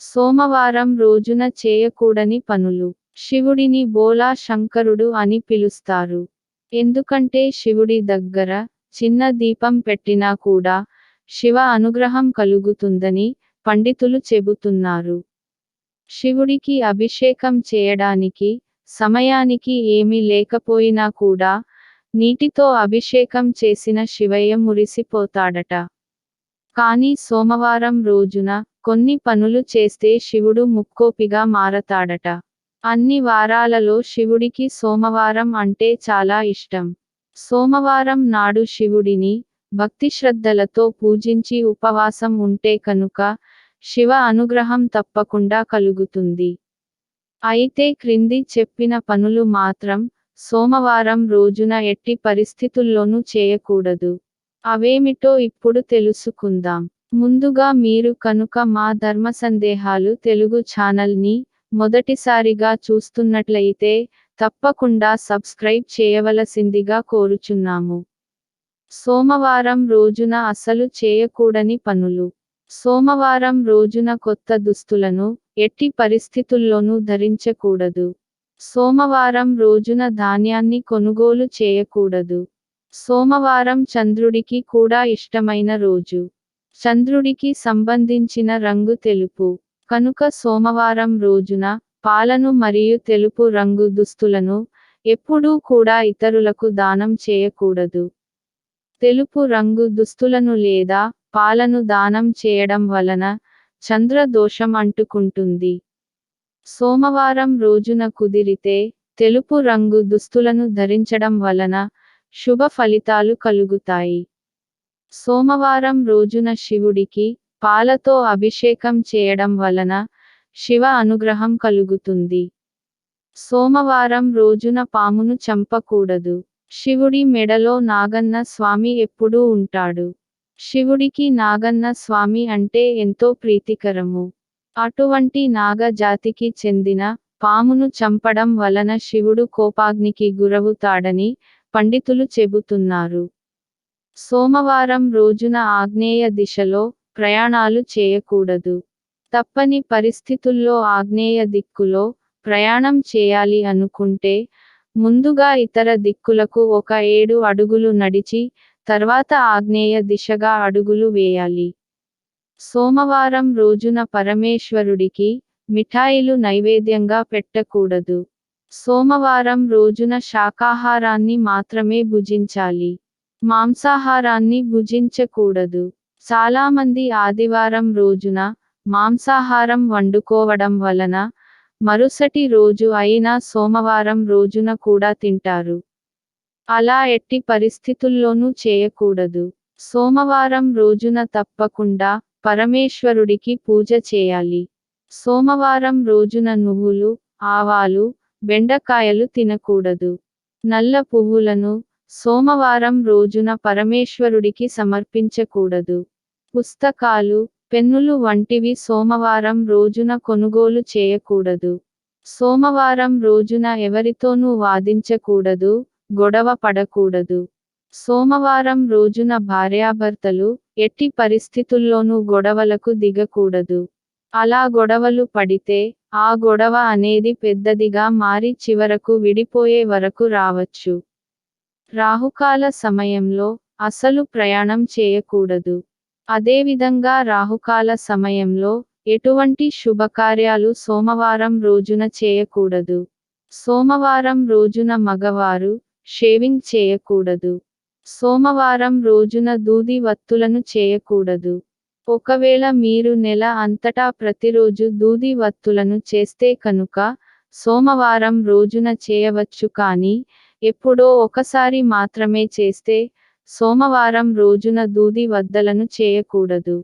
సోమవారం రోజున చేయకూడని పనులు. శివుడిని బోలా శంకరుడు అని పిలుస్తారు. ఎందుకంటే శివుడి దగ్గర చిన్న దీపం పెట్టినా కూడా శివ అనుగ్రహం కలుగుతుందని పండితులు చెబుతున్నారు. శివుడికి అభిషేకం చేయడానికి సమయానికి ఏమీ లేకపోయినా కూడా నీటితో అభిషేకం చేసిన శివయ్య మురిసిపోతాడట. కానీ సోమవారం రోజున కొన్ని పనులు చేస్తే శివుడు ముక్కోపిగా మారతాడట. అన్ని వారాలలో శివుడికి సోమవారం అంటే చాలా ఇష్టం. సోమవారం నాడు శివుడిని భక్తి శ్రద్ధలతో పూజించి ఉపవాసం ఉంటే కనుక శివ అనుగ్రహం తప్పకుండా కలుగుతుంది. అయితే క్రింది చెప్పిన పనులు మాత్రం సోమవారం రోజున ఎట్టి పరిస్థితుల్లోనూ చేయకూడదు. అవేమిటో ఇప్పుడు తెలుసుకుందాం. ముందుగా మీరు కనుక మా ధర్మ సందేహాలు తెలుగు ఛానల్ని మొదటిసారిగా చూస్తున్నట్లయితే తప్పకుండా సబ్స్క్రైబ్ చేయవలసిందిగా కోరుచున్నాము. సోమవారం రోజున అసలు చేయకూడని పనులు. సోమవారం రోజున కొత్త దుస్తులను ఎట్టి పరిస్థితుల్లోనూ ధరించకూడదు. సోమవారం రోజున ధాన్యాన్ని కొనుగోలు చేయకూడదు. సోమవారం చంద్రుడికి కూడా ఇష్టమైన రోజు. చంద్రుడికి సంబంధించిన రంగు తెలుపు. కనుక సోమవారం రోజున పాలను మరియు తెలుపు రంగు దుస్తులను ఎప్పుడూ కూడా ఇతరులకు దానం చేయకూడదు. తెలుపు రంగు దుస్తులను లేదా పాలను దానం చేయడం వలన చంద్ర దోషం అంటుకుంటుంది. సోమవారం రోజున కుదిరితే తెలుపు రంగు దుస్తులను ధరించడం వలన శుభ ఫలితాలు కలుగుతాయి. సోమవారం రోజున శివుడికి పాలతో అభిషేకం చేయడం వలన శివ అనుగ్రహం కలుగుతుంది. సోమవారం రోజున పామును చంపకూడదు. శివుడి మెడలో నాగన్న స్వామి ఎప్పుడూ ఉంటాడు. శివుడికి నాగన్న స్వామి అంటే ఎంతో ప్రీతికరము. అటువంటి నాగ జాతికి చెందిన పామును చంపడం వలన శివుడు కోపాగ్నికి గురవుతాడని పండితులు చెబుతున్నారు. సోమవారం రోజున ఆగ్నేయ దిశలో ప్రయాణాలు చేయకూడదు. తప్పని పరిస్థితుల్లో ఆగ్నేయ దిక్కులో ప్రయాణం చేయాలి అనుకుంటే ముందుగా ఇతర దిక్కులకు ఒక ఏడు అడుగులు నడిచి తర్వాత ఆగ్నేయ దిశగా అడుగులు వేయాలి. సోమవారం రోజున పరమేశ్వరుడికి మిఠాయిలు నైవేద్యంగా పెట్టకూడదు. సోమవారం రోజున శాకాహారాన్ని మాత్రమే భుజించాలి. మాంసాహారాన్ని భుజించకూడదు. చాలామంది ఆదివారం రోజున మాంసాహారం వండుకోవడం వలన మరుసటి రోజు అయినా సోమవారం రోజున కూడా తింటారు. అలా ఎట్టి పరిస్థితుల్లోనూ చేయకూడదు. సోమవారం రోజున తప్పకుండా పరమేశ్వరుడికి పూజ చేయాలి. సోమవారం రోజున నువ్వులు ఆవాలు బెండకాయలు తినకూడదు. నల్ల పువ్వులను సోమవారం రోజున పరమేశ్వరుడికి సమర్పించకూడదు. పుస్తకాలు పెన్నులు వంటివి సోమవారం రోజున కొనుగోలు చేయకూడదు. సోమవారం రోజున ఎవరితోనూ వాదించకూడదు గొడవ పడకూడదు. సోమవారం రోజున భార్యాభర్తలు ఎట్టి పరిస్థితుల్లోనూ గొడవలకు దిగకూడదు. అలా గొడవలు పడితే ఆ గొడవ అనేది పెద్దదిగా మారి చివరకు విడిపోయే వరకు రావచ్చు. రాహుకాల సమయంలో అసలు ప్రయాణం చేయకూడదు. అదేవిధంగా రాహుకాల సమయంలో ఎటువంటి శుభకార్యాలు సోమవారం రోజున చేయకూడదు. సోమవారం రోజున మగవారు షేవింగ్ చేయకూడదు. సోమవారం రోజున దూది వత్తులను చేయకూడదు. ఒకవేళ మీరు నెల అంతటా ప్రతిరోజు దూది వత్తులను చేస్తే కనుక సోమవారం రోజున చేయవచ్చు కానీ ఎప్పుడో ఒకసారి మాత్రమే చేస్తే సోమవారం రోజున దూది వద్దలను చేయకూడదు.